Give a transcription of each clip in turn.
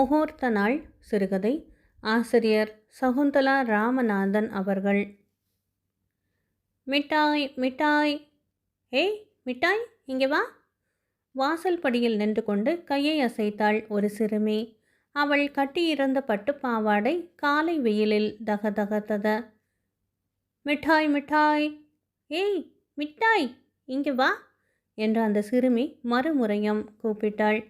முகூர்த்த நாள் சிறுகதை. ஆசிரியர் சகுந்தலா ராமநாதன் அவர்கள். மிட்டாய் மிட்டாய். ஏய் மிட்டாய் இங்கே வா. வாசல் படியில் நின்று கொண்டு கையை அசைத்தாள் ஒரு சிறுமி. அவள் கட்டியிருந்த பட்டு பாவாடை காலை வெயிலில் தகதகத்தத. மிட்டாய் மிட்டாய். ஏய் மிட்டாய் இங்கே வா என்று அந்த சிறுமி மறுமுறையும் கூப்பிட்டாள்.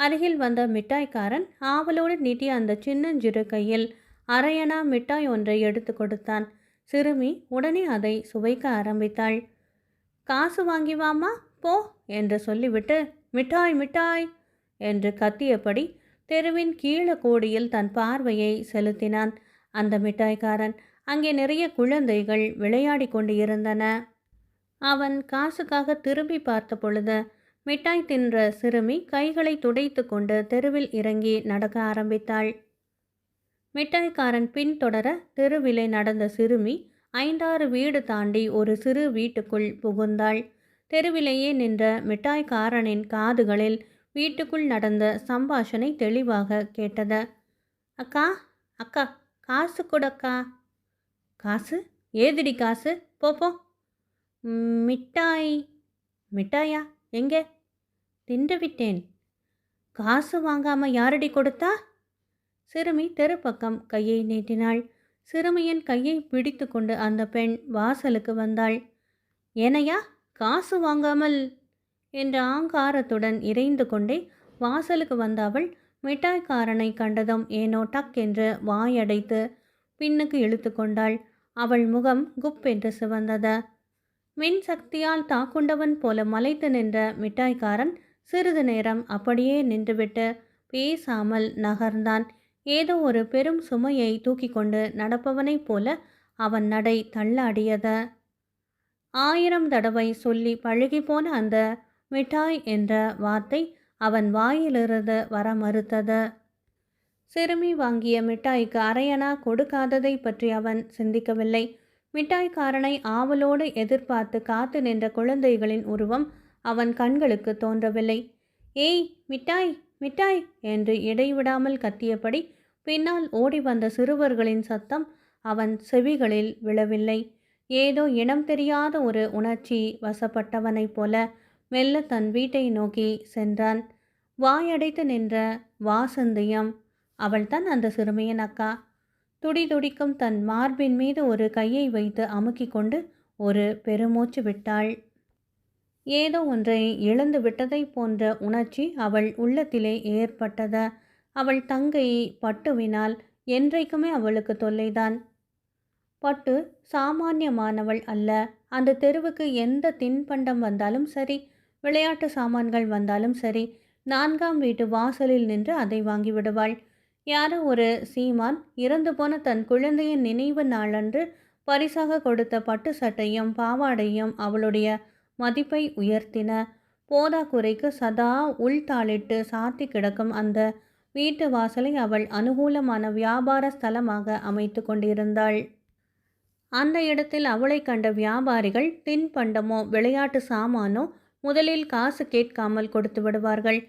அருகில் வந்த மிட்டாய்க்காரன் ஆவலோடு நீட்டிய அந்த சின்னஞ்சிறு கையில் அரையணா மிட்டாய் ஒன்றை எடுத்து கொடுத்தான். சிறுமி உடனே அதை சுவைக்க ஆரம்பித்தாள். காசு வாங்கி வாமா போ என்று சொல்லிவிட்டு மிட்டாய் மிட்டாய் என்று கத்தியபடி தெருவின் கீழ கோடியில் தன் பார்வையை செலுத்தினான் அந்த மிட்டாய்க்காரன். அங்கே நிறைய குழந்தைகள் விளையாடி கொண்டு இருந்தன அவன் காசுக்காக திரும்பி பார்த்த பொழுது மிட்டாய் தின்ற சிறுமி கைகளை துடைத்து கொண்டு தெருவில் இறங்கி நடக்க ஆரம்பித்தாள். மிட்டாய்க்காரன் பின்தொடர தெருவிலே நடந்த சிறுமி ஐந்தாறு வீடு தாண்டி ஒரு சிறு வீட்டுக்குள் புகுந்தாள். தெருவிலேயே நின்ற மிட்டாய்க்காரனின் காதுகளில் வீட்டுக்குள் நடந்த சம்பாஷணை தெளிவாக கேட்டது. அக்கா அக்கா காசு கொடுக்கா. காசு? ஏதிடி காசு? போப்போ மிட்டாய் மிட்டாயா? எங்கே? தின்று விட்டேன். காசு வாங்காம யாரடி கொடுத்தா? சிறுமி தெருப்பக்கம் கையை நீட்டினாள். சிறுமியின் கையை பிடித்து கொண்டு அந்த பெண் வாசலுக்கு வந்தாள். ஏனையா காசு வாங்காமல்? என்ற ஆங்காரத்துடன் இறைந்து கொண்டே வாசலுக்கு வந்த அவள் மிட்டாய்க்காரனை கண்டதும் ஏனோ டக் என்று வாயடைத்து பின்னுக்கு இழுத்து கொண்டாள். அவள் முகம் குப் என்று சிவந்தது. மின் சக்தியால் தாக்குண்டவன் போல மலைத்து நின்ற மிட்டாய்க்காரன் சிறிது நேரம் அப்படியே நின்றுவிட்டு பேசாமல் நகர்ந்தான். ஏதோ ஒரு பெரும் சுமையை தூக்கி கொண்டு நடப்பவனைப் போல அவன் நடை தள்ளாடியது. ஆயிரம் தடவை சொல்லி பழகிப்போன அந்த மிட்டாய் என்ற வார்த்தை அவன் வாயிலிருந்து வர மறுத்தது. சிறுமி வாங்கிய மிட்டாய்க்கு அரையனா கொடுக்காததை பற்றி அவன் சிந்திக்கவில்லை. மிட்டாய்க்காரனை ஆவலோடு எதிர்பார்த்து காத்து நின்ற குழந்தைகளின் உருவம் அவன் கண்களுக்கு தோன்றவில்லை. ஏய் மிட்டாய் மிட்டாய் என்று இடைவிடாமல் கத்தியபடி பின்னால் ஓடி வந்த சிறுவர்களின் சத்தம் அவன் செவிகளில் விழவில்லை. ஏதோ இனம் தெரியாத ஒரு உணர்ச்சி வசப்பட்டவனைப் போல மெல்ல தன் வீட்டை நோக்கி சென்றான். வாயடைத்து நின்ற வாசந்தியம் அவள்தான் அந்த சிறுமியின் அக்கா. துடி துடிக்கும் தன் மார்பின் மீது ஒரு கையை வைத்து அமுக்கிக் கொண்டு ஒரு பெருமூச்சு விட்டாள். ஏதோ ஒன்றை இழந்து விட்டதைப் போன்ற உணர்ச்சி அவள் உள்ளத்திலே ஏற்பட்டத. அவள் தங்கை பட்டுவினால் என்றைக்குமே அவளுக்கு தொல்லைதான். பட்டு சாமானியமானவள் அல்ல. அந்த தெருவுக்கு எந்த தின்பண்டம் வந்தாலும் சரி விளையாட்டு சாமான்கள் வந்தாலும் சரி நான்காம் வீட்டு வாசலில் நின்று அதை வாங்கி விடுவாள் யாரோ ஒரு சீமான் இறந்து போன தன் குழந்தையின் நினைவு நாளன்று பரிசாக கொடுத்த பட்டு சட்டையும் பாவாடையும் அவளுடைய மதிப்பை உயர்த்தின போதாக்குறைக்கு சதா உள்தாளிட்டு சாத்தி கிடக்கும் அந்த வீட்டு வாசலை அவள் அனுகூலமான வியாபார ஸ்தலமாக அமைத்து கொண்டிருந்தாள். அந்த இடத்தில் அவளை கண்ட வியாபாரிகள் தின்பண்டமோ விளையாட்டு சாமானோ முதலில் காசு கேட்காமல் கொடுத்து விடுவார்கள்.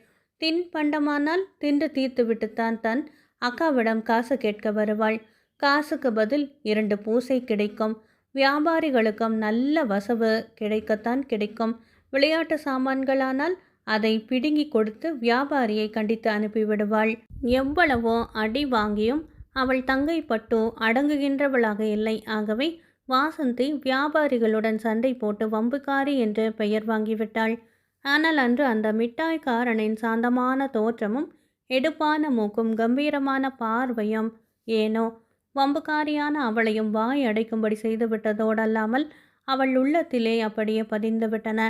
தின்பண்டமானால் தின்று தீர்த்துவிட்டுத்தான் தன் அக்காவிடம் காசு கேட்க வருவாள். காசுக்கு பதில் இரண்டு பூசை கிடைக்கும். வியாபாரிகளுக்கும் நல்ல வசவு கிடைக்கத்தான் கிடைக்கும். விளையாட்டு சாமான்களானால் அதை பிடுங்கி கொடுத்து வியாபாரியை கண்டித்து அனுப்பிவிடுவாள். எவ்வளவோ அடி வாங்கியும் அவள் தங்கை பட்டு அடங்குகின்றவளாக இல்லை. ஆகவே வாசந்தி வியாபாரிகளுடன் சண்டை போட்டு வம்புக்காரி என்று பெயர் வாங்கிவிட்டாள். ஆனால் அன்று அந்த மிட்டாய்க்காரனின் சாந்தமான தோற்றமும் எடுப்பான மூக்கும் கம்பீரமான பார்வையும் ஏனோ வம்புக்காரியான அவளையும் வாய் அடைக்கும்படி செய்துவிட்டதோடல்லாமல் அவள் உள்ளத்திலே அப்படியே பதிந்துவிட்டன.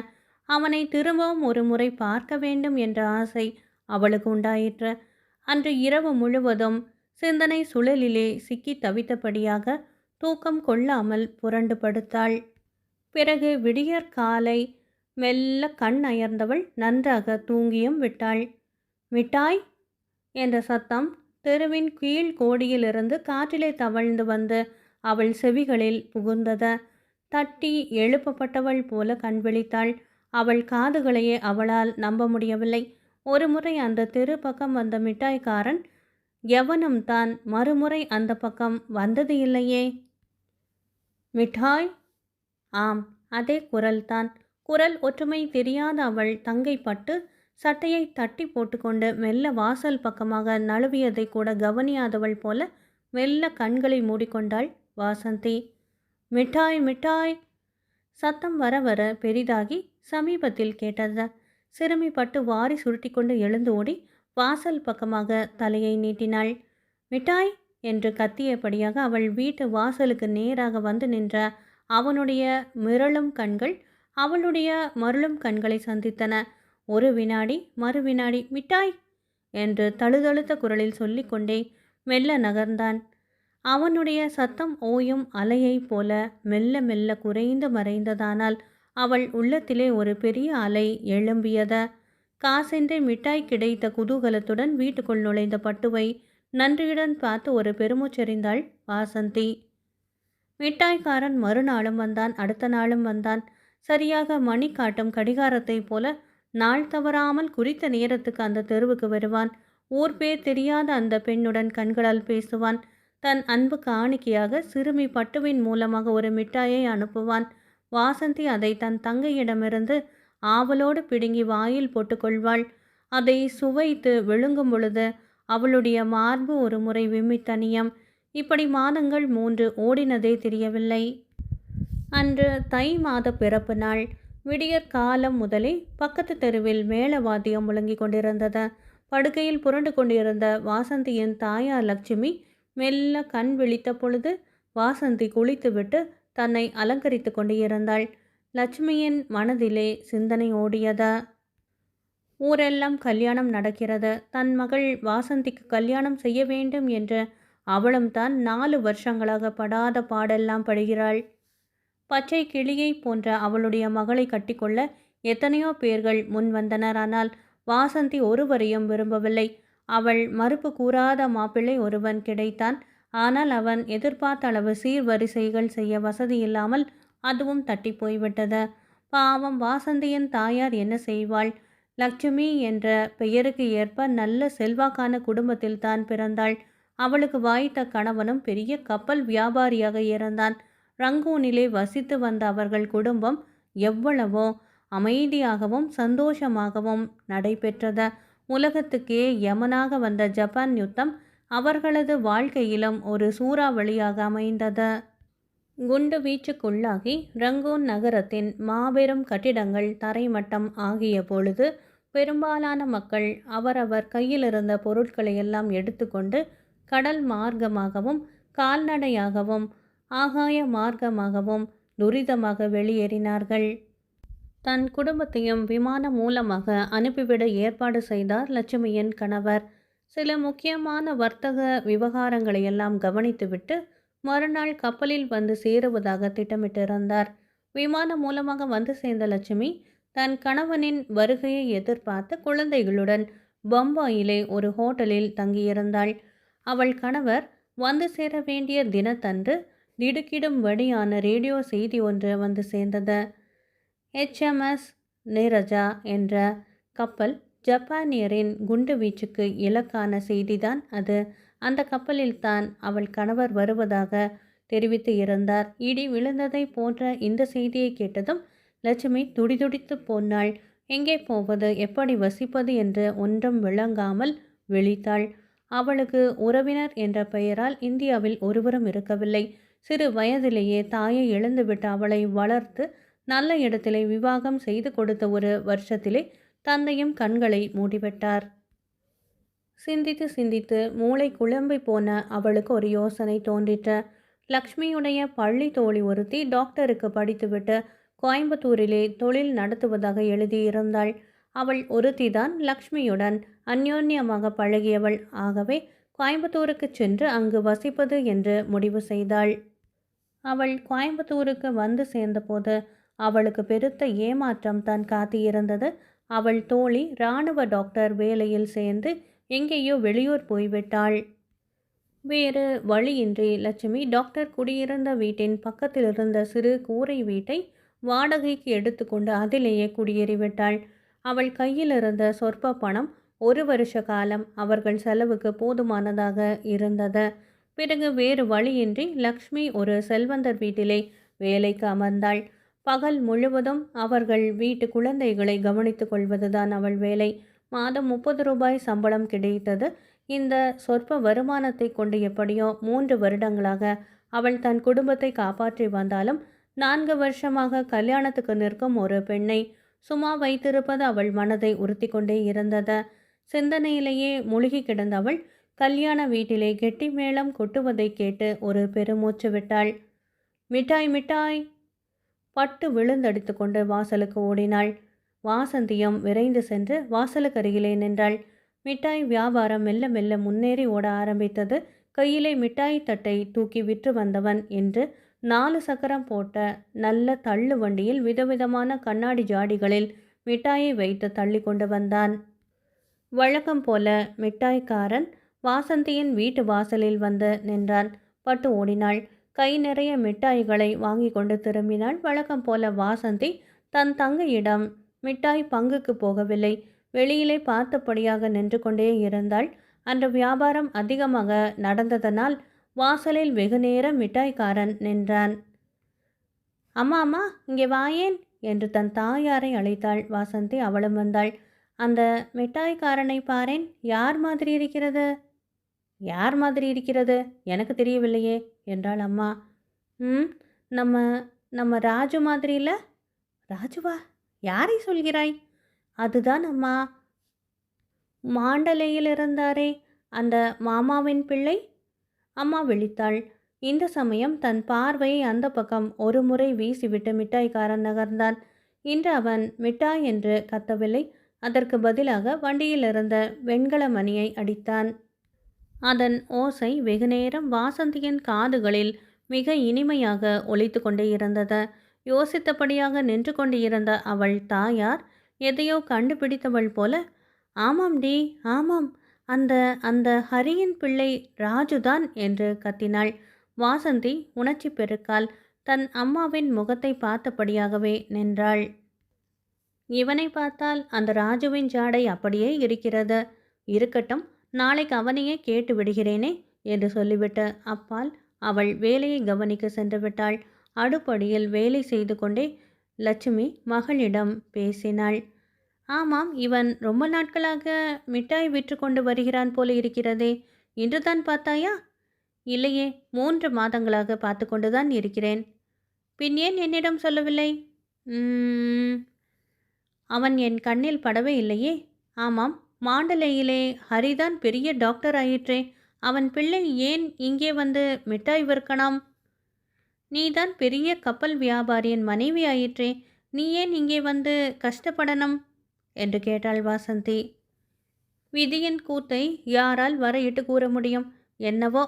அவனை திரும்பவும் ஒரு முறை பார்க்க வேண்டும் என்ற ஆசை அவளுக்கு உண்டாயிற்று. அன்று இரவு முழுவதும் சிந்தனை சுழலிலே சிக்கி தவித்தபடியாக தூக்கம் கொள்ளாமல் புரண்டு படுத்தாள். பிறகு விடியற் காலை மெல்ல கண் அயர்ந்தவள் நன்றாக தூங்கியும் விட்டாள். மிட்டாய் என்ற சத்தம் தெருவின் கீழ் கோடியிலிருந்து காற்றிலே தவழ்ந்து வந்து அவள் செவிகளில் புகுந்தது. தட்டி எழுப்பப்பட்டவள் போல கண் விழித்தாள். அவள் காதுகளையே அவளால் நம்ப முடியவில்லை. ஒருமுறை அந்த தெரு பக்கம் வந்த மிட்டாய்க்காரன் எவனும் தான் மறுமுறை அந்த பக்கம் வந்தது இல்லையே? மிட்டாய்? ஆம் அதே குரல்தான். குரல் ஒற்றுமை தெரியாத அவள் தங்கை பட்டு சட்டையை தட்டி போட்டுக்கொண்டு மெல்ல வாசல் பக்கமாக நழுவியதை கூட கவனியாதவள் போல மெல்ல கண்களை மூடிக்கொண்டாள் வாசந்தி. மிட்டாய் மிட்டாய்! சத்தம் வர வர பெரிதாகி சமீபத்தில் கேட்டது. சிறுமி பட்டு வாரி சுருட்டிக்கொண்டு எழுந்து ஓடி வாசல் பக்கமாக தலையை நீட்டினாள். மிட்டாய்! என்று கத்தியபடியாக அவள் வீட்டு வாசலுக்கு நேராக வந்து நின்ற அவனுடைய மிரளும் கண்கள் அவளுடைய மருளும் கண்களை சந்தித்தன. ஒரு வினாடி மறு வினாடி மிட்டாய்! என்று தழுதழுத்த குரலில் சொல்லிக்கொண்டே மெல்ல நகர்ந்தான். அவனுடைய சத்தம் ஓயும் அலையைப் போல மெல்ல மெல்ல குறைந்து மறைந்ததானால் அவள் உள்ளத்திலே ஒரு பெரிய அலை எழும்பியத காசென்றே மிட்டாய் கிடைத்த குதூகலத்துடன் வீட்டுக்குள் நுழைந்த பட்டுவை நன்றியுடன் பார்த்து ஒரு பெருமூச்செறிந்தாள் வாசந்தி. மிட்டாய்க்காரன் மறுநாளும் வந்தான் அடுத்த நாளும் வந்தான். சரியாக மணி காட்டும் கடிகாரத்தைப் போல நாள் தவறாமல் குறித்த நேரத்துக்கு அந்த தெருவுக்கு வருவான். ஊர் பேர் தெரியாத அந்த பெண்ணுடன் கண்களால் பேசுவான். தன் அன்பு காணிக்கையாக சிறுமி பட்டுவின் மூலமாக ஒரு மிட்டாயை அனுப்புவான். வாசந்தி அதை தன் தங்கையிடமிருந்து ஆவலோடு பிடுங்கி வாயில் போட்டுக்கொள்வாள். அதை சுவைத்து விழுங்கும் பொழுது அவளுடைய மார்பு ஒரு முறை விம்மித்தனியம். இப்படி மாதங்கள் மூன்று ஓடினதே தெரியவில்லை. அன்று தை மாத பிறப்பு நாள். விடியற் காலம் முதலே பக்கத்து தெருவில் மேளவாத்தியம் முழங்கிக் கொண்டிருந்தது. படுக்கையில் புரண்டு கொண்டிருந்த வாசந்தியின் தாயார் லட்சுமி மெல்ல கண் விழித்த பொழுது வாசந்தி குளித்துவிட்டு தன்னை அலங்கரித்து கொண்டிருந்தாள். லட்சுமியின் மனதிலே சிந்தனை ஓடியது. ஊரெல்லாம் கல்யாணம் நடக்கிறது. தன் மகள் வாசந்திக்கு கல்யாணம் செய்ய வேண்டும் என்று அவளும் தான் நாலு வருஷங்களாக படாத பாடெல்லாம் படுகிறாள். பச்சை கிளியை போன்ற அவளுடைய மகளை கட்டிக்கொள்ள எத்தனையோ பேர்கள் முன் வந்தனர். ஆனால் வாசந்தி ஒருவரையும் விரும்பவில்லை. அவள் மறுப்பு கூறாத மாப்பிள்ளை ஒருவன் கிடைத்தான். ஆனால் அவன் எதிர்பார்த்த அளவு சீர்வரிசைகள் செய்ய வசதி இல்லாமல் அதுவும் தட்டி போய்விட்டது. பாவம் வாசந்தியின் தாயார் என்ன செய்வாள்? லட்சுமி என்ற பெயருக்கு ஏற்ப நல்ல செல்வாக்கான குடும்பத்தில் தான் பிறந்தாள். அவளுக்கு வாய்த்த கணவனும் பெரிய கப்பல் வியாபாரியாக இருந்தான் ரங்கூனிலே வசித்து வந்த அவர்கள் குடும்பம் எவ்வளவோ அமைதியாகவும் சந்தோஷமாகவும் நடைபெற்றது. உலகத்துக்கே யமனாக வந்த ஜப்பான் யுத்தம் அவர்களது வாழ்க்கையிலும் ஒரு சூறாவளியாக அமைந்தது. குண்டு வீச்சுக்குள்ளாகி ரங்கூன் நகரத்தின் மாபெரும் கட்டிடங்கள் தரைமட்டம் ஆகிய பொழுது பெரும்பாலான மக்கள் அவரவர் கையிலிருந்த பொருட்களையெல்லாம் பொருட்களை எல்லாம் எடுத்துக்கொண்டு கடல் மார்க்கமாகவும் கால்நடையாகவும் ஆகாய மார்க்கமாகவும் துரிதமாக வெளியேறினார்கள். தன் குடும்பத்தையும் விமானம் மூலமாக அனுப்பிவிட ஏற்பாடு செய்தார் லட்சுமியின் கணவர். சில முக்கியமான வர்த்தக விவகாரங்களை எல்லாம் கவனித்துவிட்டு மறுநாள் கப்பலில் வந்து சேருவதாக திட்டமிட்டிருந்தார். விமானம் மூலமாக வந்து சேர்ந்த லட்சுமி தன் கணவனின் வருகையை எதிர்பார்த்து குழந்தைகளுடன் பம்பாயிலே ஒரு ஹோட்டலில் தங்கியிருந்தாள். அவள் கணவர் வந்து சேர வேண்டிய தினத்தன்று திடுக்கிடும் வழியான ரேடியோ செய்தி ஒன்று வந்து சேர்ந்தது. ஹெச்எம்எஸ் நேரஜா என்ற கப்பல் ஜப்பானியரின் குண்டு வீச்சுக்கு இலக்கான செய்திதான் அது. அந்த கப்பலில் தான் அவள் கணவர் வருவதாக தெரிவித்து இருந்தார். இடி விழுந்ததை போன்ற இந்த செய்தியை கேட்டதும் லட்சுமி துடிதுடித்து போனாள். எங்கே போவது எப்படி வசிப்பது என்று ஒன்றும் விளங்காமல் விழித்தாள். அவளுக்கு உறவினர் என்ற பெயரால் இந்தியாவில் ஒருவரும் இருக்கவில்லை. சிறு வயதிலேயே தாயை இழந்துவிட்ட அவளை வளர்த்து நல்ல இடத்திலே விவாகம் செய்து கொடுத்த ஒரு வருஷத்திலே தந்தையும் கண்களை மூடிவிட்டார். சிந்தித்து சிந்தித்து மூளை குழம்பி போன அவளுக்கு ஒரு யோசனை தோன்றிற்று. லக்ஷ்மியுடைய பள்ளி தோழி ஒருத்தி டாக்டருக்கு படித்துவிட்டு கோயம்புத்தூரிலே தொழில் நடத்துவதாக எழுதியிருந்தாள். அவள் ஒருத்திதான் லக்ஷ்மியுடன் அந்யோன்யமாக பழகியவள். ஆகவே கோயம்புத்தூருக்கு சென்று அங்கு வசிப்பது என்று முடிவு செய்தாள். அவள் கோயம்புத்தூருக்கு வந்து சேர்ந்தபோது அவளுக்கு பெருத்த ஏமாற்றம் தான் காத்தியிருந்தது அவள் தோழி இராணுவ டாக்டர் வேலையில் சேர்ந்து எங்கேயோ வெளியூர் போய்விட்டாள். வேறு வழியின்றி லட்சுமி டாக்டர் குடியிருந்த வீட்டின் பக்கத்தில் இருந்த சிறு கூரை வீட்டை வாடகைக்கு எடுத்துக்கொண்டு அதிலேயே குடியேறிவிட்டாள். அவள் கையில் இருந்த சொற்ப பணம் ஒரு வருஷ காலம் அவர்கள் செலவுக்கு போதுமானதாக இருந்தது. பிறகு வேறு வழியின்றி லக்ஷ்மி ஒரு செல்வந்தர் வீட்டிலே வேலைக்கு அமர்ந்தாள். பகல் முழுவதும் அவர்கள் வீட்டு குழந்தைகளை கவனித்துக் கொள்வதுதான் அவள் வேலை. மாதம் முப்பது ரூபாய் சம்பளம் கிடைத்தது. இந்த சொற்ப வருமானத்தை கொண்டு எப்படியோ மூன்று வருடங்களாக அவள் தன் குடும்பத்தை காப்பாற்றி வந்தாலும் நான்கு வருஷமாக கல்யாணத்துக்கு நிற்கும் ஒரு பெண்ணை சும்மா வைத்திருப்பது அவள் மனதை உறுத்தி கொண்டே இருந்தது. சிந்தனையிலேயே மூழ்கி கிடந்த அவள் கல்யாண வீட்டிலே கெட்டி மேளம் கொட்டுவதை கேட்டு ஒரு பெருமூச்சு விட்டாள். மிட்டாய் மிட்டாய்! பட்டு விழுந்தடித்து கொண்டு வாசலுக்கு ஓடினாள். வாசந்தியும் விரைந்து சென்று வாசலுக்கு அருகிலே நின்றாள். மிட்டாய் வியாபாரம் மெல்ல மெல்ல முன்னேறி ஓட ஆரம்பித்தது. கையிலே மிட்டாய் தட்டை தூக்கி விற்று வந்தவன் என்று நாலு சக்கரம் போட்ட நல்ல தள்ளு வண்டியில் விதவிதமான கண்ணாடி ஜாடிகளில் மிட்டாயை வைத்து தள்ளி கொண்டு வந்தான். வழக்கம் போல மிட்டாய்க்காரன் வாசந்தியின் வீட்டு வாசலில் வந்து நின்றான். பட்டு ஓடினாள். கை நிறைய மிட்டாய்களை வாங்கி கொண்டு திரும்பினாள். வழக்கம் போல வாசந்தி தன் தங்கையிடம் மிட்டாய் பங்குக்கு போகவில்லை. வெளியிலே பார்த்தபடியாக நின்று கொண்டே இருந்தாள். அன்று வியாபாரம் அதிகமாக நடந்ததனால் வாசலில் வெகு நேரம் மிட்டாய்க்காரன் நின்றான். அம்மா அம்மா இங்கே வாயேன் என்று தன் தாயாரை அழைத்தாள். வாசந்தி அவளும் வந்தாள். அந்த மிட்டாய்க்காரனை பாரேன். யார் மாதிரி இருக்கிறது? யார் மாதிரி இருக்கிறது? எனக்கு தெரியவில்லையே என்றாள் அம்மா. ம் நம்ம நம்ம ராஜு மாதிரி இல்லை? ராஜுவா? யாரை சொல்கிறாய்? அதுதான் அம்மா. மாண்டலையில் இருந்தாரே அந்த மாமாவின் பிள்ளை? அம்மா விழித்தாள். இந்த சமயம் தன் பார்வையை அந்த பக்கம் ஒரு முறை வீசிவிட்டு மிட்டாய்க்காரன் நகர்ந்தான். இன்று அவன் மிட்டாய் என்று கத்தவில்லை. அதற்கு பதிலாக வண்டியில் இருந்த வெண்கல மணியை அடித்தான். அதன் ஓசை வெகுநேரம் வாசந்தியின் காதுகளில் மிக இனிமையாக ஒழித்து கொண்டே இருந்தது. யோசித்தபடியாக நின்று கொண்டிருந்த அவள் தாயார் எதையோ கண்டுபிடித்தவள் போல ஆமாம் டி ஆமாம் அந்த அந்த ஹரியின் பிள்ளை ராஜுதான் என்று கத்தினாள். வாசந்தி உணர்ச்சி பெருக்கால் தன் அம்மாவின் முகத்தை பார்த்தபடியாகவே நின்றாள். இவனை பார்த்தால் அந்த ராஜுவின் ஜாடை அப்படியே இருக்கிறது. இருக்கட்டும் நாளைக்கு அவனையே கேட்டு விடுகிறேனே என்று சொல்லிவிட்டு அப்பால் அவள் வேலையை கவனிக்க சென்று விட்டாள். அடுப்படியில் வேலை செய்து கொண்டே லட்சுமி மகளிடம் பேசினாள். ஆமாம் இவன் ரொம்ப நாட்களாக மிட்டாய் விற்று கொண்டு வருகிறான் போல இருக்கிறதே. இன்று தான் பார்த்தாயா? இல்லையே மூன்று மாதங்களாக பார்த்து கொண்டுதான் இருக்கிறேன். பின் ஏன் என்னிடம் சொல்லவில்லை? அவன் என் கண்ணில் படவே இல்லையே. ஆமாம் மாண்டலையிலே ஹரிதான் பெரிய டாக்டர் ஆயிற்றே அவன் பிள்ளை ஏன் இங்கே வந்து மிட்டாய் விற்கலாம் நீதான் பெரிய கப்பல் வியாபாரியின் மனைவி ஆயிற்றே நீ ஏன் இங்கே வந்து கஷ்டப்படணும் என்று கேட்டாள் வாசந்தி. விதியின் கூத்தை யாரால் வர இட்டு கூற முடியும்? என்னவோ?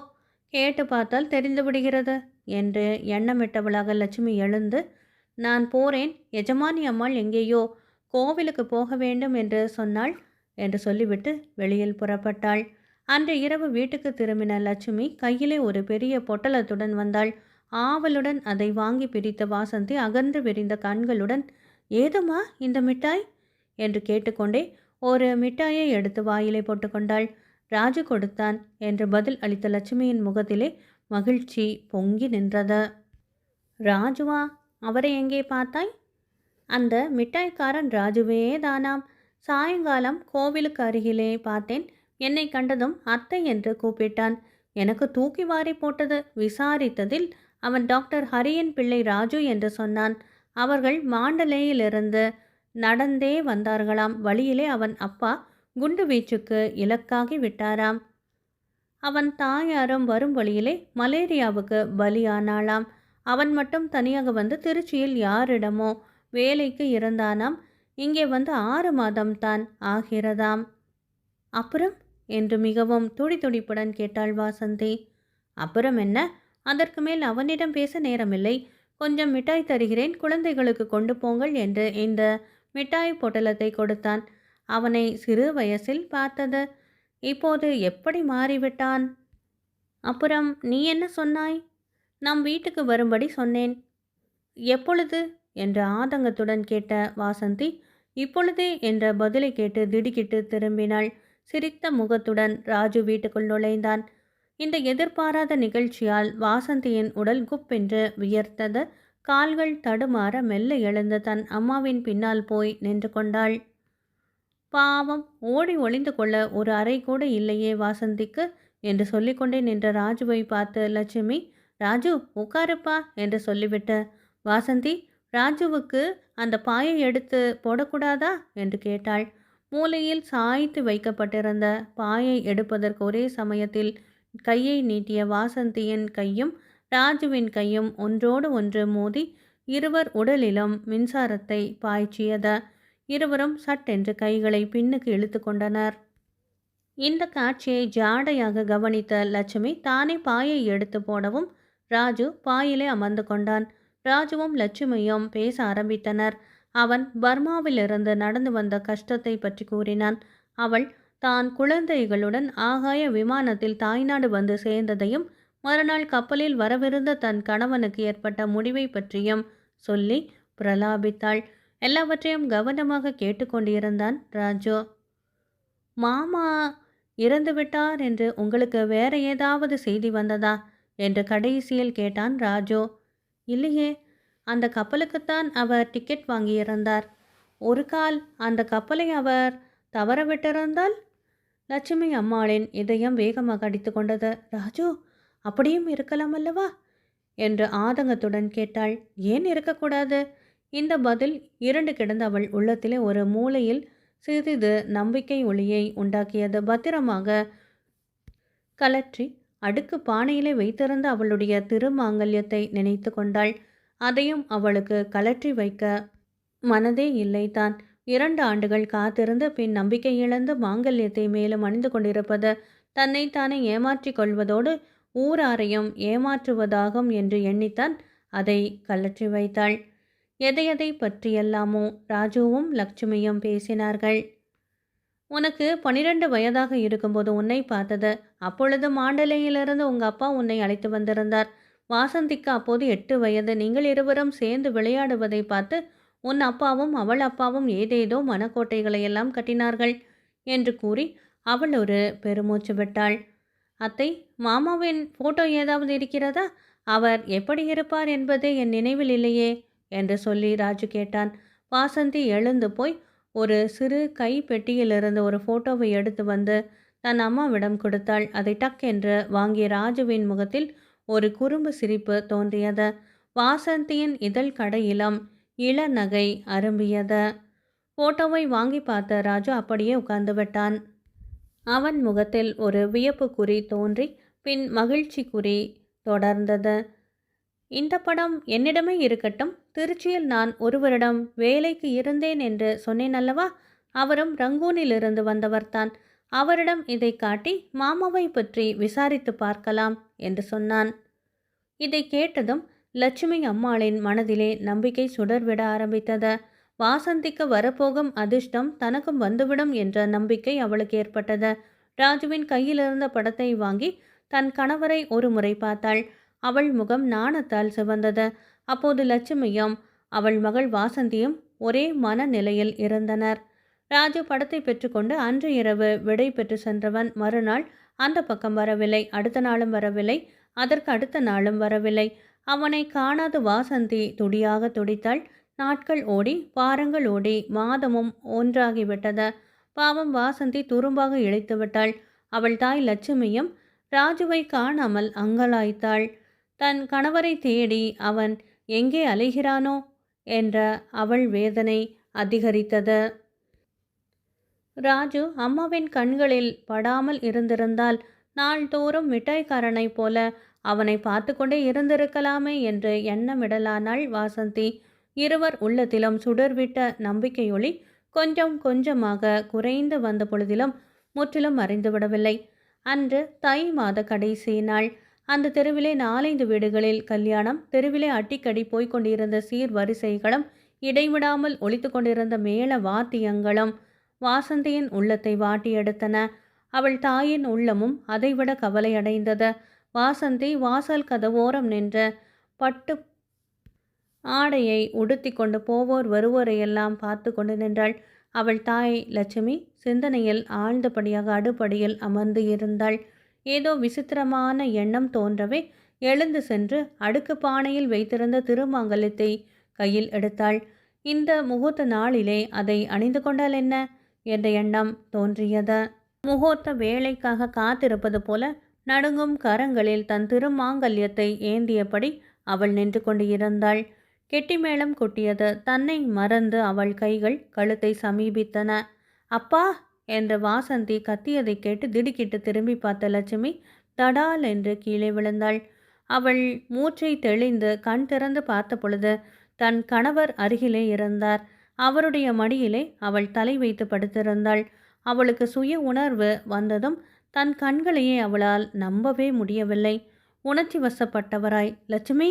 கேட்டு பார்த்தால் தெரிந்து விடுகிறது என்று எண்ணமிட்டவளாக லட்சுமி எழுந்து நான் போறேன் எஜமானி அம்மாள் எங்கேயோ கோவிலுக்கு போக வேண்டும் என்று சொன்னாள் என்று சொல்லிவிட்டு வெளியில் புறப்பட்டாள். அன்று இரவு வீட்டுக்கு திரும்பின லட்சுமி கையிலே ஒரு பெரிய பொட்டலத்துடன் வந்தாள். ஆவலுடன் அதை வாங்கி பிரித்த வாசந்தி அகன்று விரிந்த கண்களுடன் ஏதுமா இந்த மிட்டாய்? என்று கேட்டுக்கொண்டே ஒரு மிட்டாயை எடுத்து வாயிலை போட்டுக்கொண்டாள். ராஜு கொடுத்தான் என்று பதில் அளித்த லட்சுமியின் முகத்திலே மகிழ்ச்சி பொங்கி நின்றது. ராஜுவா அவரை எங்கே பார்த்தாய்? அந்த மிட்டாய்க்காரன் ராஜுவே தானாம் சாயங்காலம் கோவிலுக்கு அருகிலே பார்த்தேன். என்னை கண்டதும் அத்தை என்று கூப்பிட்டான். எனக்கு தூக்கி வாரி போட்டது விசாரித்ததில் அவன் டாக்டர் ஹரியன் பிள்ளை ராஜு என்று சொன்னான். அவர்கள் மாண்டலேயிலிருந்து நடந்தே வந்தார்களாம். வழியிலே அவன் அப்பா குண்டு வீச்சுக்கு இலக்காகி விட்டாராம். அவன் தாயாரும் வரும் வழியிலே மலேரியாவுக்கு பலியானாளாம். அவன் மட்டும் தனியாக வந்து திருச்சியில் யாரிடமோ வேலைக்கு இருந்தானாம். இங்கே வந்து ஆறு மாதம்தான் ஆகிறதாம். அப்புறம்? என்று மிகவும் துடி துடிப்புடன் கேட்டாள் வாசந்தி. அப்புறம் என்ன? அதற்கு மேல் அவனிடம் பேச நேரமில்லை. கொஞ்சம் மிட்டாய் தருகிறேன் குழந்தைகளுக்கு கொண்டு போங்கள் என்று இந்த மிட்டாய் பொட்டலத்தை கொடுத்தான். அவனை சிறு வயசில் பார்த்தது. இப்போது எப்படி மாறிவிட்டான்? அப்புறம் நீ என்ன சொன்னாய்? நம் வீட்டுக்கு வரும்படி சொன்னேன். எப்பொழுது? என்ற ஆதங்கத்துடன் கேட்ட வாசந்தி இப்பொழுதே என்ற பதிலை கேட்டு திடுக்கிட்டு திரும்பினாள். சிரித்த முகத்துடன் ராஜு வீட்டுக்குள் நுழைந்தான். இந்த எதிர்பாராத நிகழ்ச்சியால் வாசந்தியின் உடல் குப்பென்று வியர்த்தது. கால்கள் தடுமாற மெல்ல எழுந்து தன் அம்மாவின் பின்னால் போய் நின்று கொண்டாள். பாவம் ஓடி ஒளிந்து கொள்ள ஒரு அறை கூட இல்லையே வாசந்திக்கு என்று சொல்லிக்கொண்டே நின்ற ராஜுவை பார்த்து லட்சுமி ராஜு உட்காருப்பா என்று சொல்லிவிட்டு வாசந்தி ராஜுவுக்கு அந்த பாயை எடுத்து போடக்கூடாதா? என்று கேட்டாள். மூலையில் சாய்த்து வைக்கப்பட்டிருந்த பாயை எடுப்பதற்கு ஒரே சமயத்தில் கையை நீட்டிய வாசந்தியின் கையும் ராஜுவின் கையும் ஒன்றோடு ஒன்று மோதி இருவர் உடலிலும் மின்சாரத்தை பாய்ச்சியத. இருவரும் சட்டென்று கைகளை பின்னுக்கு இழுத்து கொண்டனர். இந்த காட்சியை ஜாடையாக கவனித்த லட்சுமி தானே பாயை எடுத்து போடவும் ராஜு பாயிலே அமர்ந்து கொண்டான். ராஜுவும் லட்சுமியும் பேச ஆரம்பித்தனர். அவன் பர்மாவிலிருந்து நடந்து வந்த கஷ்டத்தை பற்றி கூறினான். அவள் தான் குழந்தைகளுடன் ஆகாய விமானத்தில் தாய்நாடு வந்து சேர்ந்ததையும் மறுநாள் கப்பலில் வரவிருந்த தன் கணவனுக்கு ஏற்பட்ட முடிவை பற்றியும் சொல்லி பிரலாபித்தாள். எல்லாவற்றையும் கவனமாக கேட்டுக்கொண்டிருந்தான் ராஜு. மாமா இறந்துவிட்டார் என்று உங்களுக்கு வேற ஏதாவது செய்தி வந்ததா? என்று கடைசியில் கேட்டான் ராஜு. இல்லையே அந்த கப்பலுக்குத்தான் அவர் டிக்கெட் வாங்கியிருந்தார் ஒரு கால் அந்த கப்பலை அவர் தவற விட்டிருந்தால்? லட்சுமி அம்மாளின் இதயம் வேகமாக அடித்து கொண்டது. ராஜு அப்படியும் இருக்கலாம் அல்லவா? என்று ஆதங்கத்துடன் கேட்டாள். ஏன் இருக்கக்கூடாது? இந்த பதில் இரண்டு கிடந்த அவள் உள்ளத்திலே ஒரு மூலையில் சிறிது நம்பிக்கை ஒளியை உண்டாக்கியது. பத்திரமாக கலற்றி அடுக்கு பானையிலே வைத்திருந்த அவளுடைய திருமாங்கல்யத்தை நினைத்து கொண்டாள். அதையும் அவளுக்கு கலற்றி வைக்க மனதே இல்லை தான் இரண்டு ஆண்டுகள் காத்திருந்து பின் நம்பிக்கை இழந்து மாங்கல்யத்தை மேலும் அணிந்து கொண்டிருப்பது தன்னைத்தானே ஏமாற்றிக் கொள்வதோடு ஊராரையும் ஏமாற்றுவதாகும் என்று எண்ணித்தான் அதை கலற்றி வைத்தாள். எதை பற்றியெல்லாமோ ராஜுவும் லட்சுமியும் பேசினார்கள். உனக்கு பனிரெண்டு வயதாக இருக்கும்போது உன்னை பார்த்தது. அப்பொழுது மாண்டலையிலிருந்து உங்கள் அப்பா உன்னை அழைத்து வந்திருந்தார். வாசந்திக்கு அப்போது எட்டு வயது. நீங்கள் இருவரும் சேர்ந்து விளையாடுவதை பார்த்து உன் அப்பாவும் அவள் அப்பாவும் ஏதேதோ மனக்கோட்டைகளை எல்லாம் கட்டினார்கள் என்று கூறி அவள் ஒரு பெருமூச்சு விட்டாள். அத்தை மாமாவின் போட்டோ ஏதாவது இருக்கிறதா? அவர் எப்படி இருப்பார் என்பது என் நினைவில் இல்லையே என்று சொல்லி ராஜு கேட்டான். வாசந்தி எழுந்து போய் ஒரு சிறு கை பெட்டியிலிருந்து ஒரு ஃபோட்டோவை எடுத்து வந்து தன் அம்மாவிடம் கொடுத்தாள். அதை டக் என்று வாங்கிய ராஜுவின் முகத்தில் ஒரு குறும்பு சிரிப்பு தோன்றியது. வாசந்தியின் இதழ் கடையிலும் இளநகை அரும்பியது. போட்டோவை வாங்கி பார்த்த ராஜு அப்படியே உட்கார்ந்து விட்டான். அவன் முகத்தில் ஒரு வியப்பு குறி தோன்றி பின் மகிழ்ச்சி குறி தொடர்ந்தது. இந்த படம் என்னிடமே இருக்கட்டும். திருச்சியில் நான் ஒருவரிடம் வேலைக்கு இருந்தேன் என்று சொன்னேன் அல்லவா? அவரும் ரங்கூனிலிருந்து வந்தவர்தான் அவரிடம் இதை காட்டி மாமாவை பற்றி விசாரித்து பார்க்கலாம் என்று சொன்னான். இதை கேட்டதும் லட்சுமி அம்மாளின் மனதிலே நம்பிக்கை சுடர்விட ஆரம்பித்தது. வாசந்திக்கு வரப்போகும் அதிர்ஷ்டம் தனக்கும் வந்துவிடும் என்ற நம்பிக்கை அவளுக்கு ஏற்பட்டது. ராஜுவின் கையில் இருந்த படத்தை வாங்கி தன் கணவரை ஒரு முறை பார்த்தாள். அவள் முகம் நாணத்தால் சிவந்தது. அப்போது லட்சுமியும் அவள் மகள் வாசந்தியும் ஒரே மனநிலையில் இருந்தனர். ராஜு படத்தை பெற்றுக்கொண்டு அன்று இரவு விடை பெற்று சென்றவன் மறுநாள் அந்த பக்கம் வரவில்லை அடுத்த நாளும் வரவில்லை அதற்கு அடுத்த நாளும் வரவில்லை. அவனை காணாத வாசந்தி துடியாக துடித்தாள். நாட்கள் ஓடி வாரங்கள் ஓடி மாதமும் ஒன்றாகிவிட்டது. பாவம் வாசந்தி துரும்பாக இழைத்து விட்டாள். அவள் தாய் லட்சுமியும் ராஜுவை காணாமல் அங்கலாய்த்தாள். தன் கணவரை தேடி அவன் எங்கே அலைகிறானோ? என்ற அவள் வேதனை அதிகரித்தது. ராஜு அம்மாவின் கண்களில் படாமல் இருந்திருந்தால் நாள்தோறும் மிட்டாய்க்காரனைப் போல அவனை பார்த்து கொண்டே இருந்திருக்கலாமே என்று எண்ணமிடலானாள் வாசந்தி. இருவர் உள்ளத்திலும் சுடர்விட்ட நம்பிக்கையொளி கொஞ்சம் கொஞ்சமாக குறைந்து வந்த பொழுதிலும் முற்றிலும் மறைந்துவிடவில்லை. அன்று தை மாத கடைசி நாள். அந்த தெருவிலே நாலைந்து வீடுகளில் கல்யாணம் தெருவிலே அட்டிக்கடி போய்க் கொண்டிருந்த சீர் வரிசைகளும் இடைவிடாமல் ஒழித்து கொண்டிருந்த மேள வாத்தியங்களும் வாசந்தியின் உள்ளத்தை வாட்டியெடுத்தன அவள் தாயின் உள்ளமும் அதைவிட கவலையடைந்தது. வாசந்தி வாசல் கதவோரம் நின்று பட்டு ஆடையை உடுத்தி கொண்டு போவோர் வருவோரையெல்லாம் பார்த்து கொண்டு நின்றாள். அவள் தாய் லட்சுமி சிந்தனையில் ஆழ்ந்தபடியாக அடுப்படியில் அமர்ந்து இருந்தாள். ஏதோ விசித்திரமான எண்ணம் தோன்றவே எழுந்து சென்று அடுக்கு பானையில் வைத்திருந்த திருமாங்கல்யத்தை கையில் எடுத்தாள். இந்த முகூர்த்த நாளிலே அதை அணிந்து கொண்டால் என்ன? என்ற எண்ணம் தோன்றியது. முகூர்த்த வேலைக்காக காத்திருப்பது போல நடுங்கும் கரங்களில் தன் திருமாங்கல்யத்தை ஏந்தியபடி அவள் நின்று கொண்டு இருந்தாள் கெட்டிமேளம் கொட்டியது. தன்னை மறந்து அவள் கைகள் கழுத்தை சமீபித்தன. அப்பா! என்ற வாசந்தி கத்தியதை கேட்டு திடுக்கிட்டு திரும்பி பார்த்த லட்சுமி தடால் என்று கீழே விழுந்தாள். அவள் மூச்சை தெளிந்து கண் திறந்து பார்த்த பொழுது தன் கணவர் அருகிலே இருந்தார். அவருடைய மடியிலே அவள் தலை வைத்து படுத்திருந்தாள். அவளுக்கு சுய உணர்வு வந்ததும் தன் கண்களையே அவளால் நம்பவே முடியவில்லை. உணர்ச்சி வசப்பட்டவராய் லட்சுமி!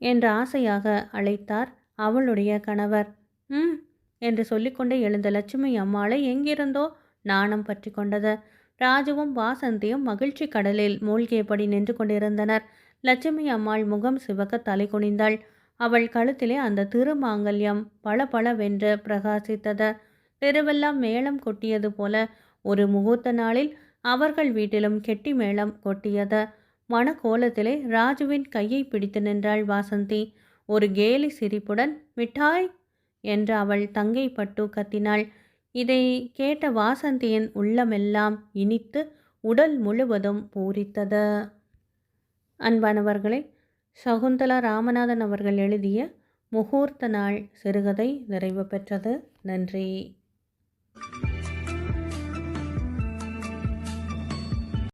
என்ற ஆசையாக அழைத்தார் அவளுடைய கணவர். ம் என்று சொல்லிக்கொண்டே எழுந்த லட்சுமி அம்மாளை எங்கிருந்தோ? நாணம் பற்றி கொண்டது. ராஜுவும் வாசந்தியும் மகிழ்ச்சி கடலில் மூழ்கியபடி நின்று கொண்டிருந்தனர். லட்சுமி அம்மாள் முகம் சிவக்க தலை குனிந்தாள். அவள் கழுத்திலே அந்த திருமாங்கல்யம் பல பலவென்று பிரகாசித்தது. தெருவெல்லாம் மேளம் கொட்டியது போல ஒரு முகூர்த்த நாளில் அவர்கள் வீட்டிலும் கெட்டி மேளம் கொட்டியது. மணக்கோலத்திலே ராஜுவின் கையை பிடித்து நின்றாள் வாசந்தி. ஒரு கேலி சிரிப்புடன் மிட்டாய் என்று அவள் தங்கை பட்டு கத்தினாள். இதை கேட்ட வாசந்தியின் உள்ளமெல்லாம் இனித்து உடல் முழுவதும் பூரித்தது. அன்பானவர்களே சகுந்தலா ராமநாதன் அவர்கள் எழுதிய முகூர்த்த நாள் சிறுகதை நிறைவு பெற்றது. நன்றி.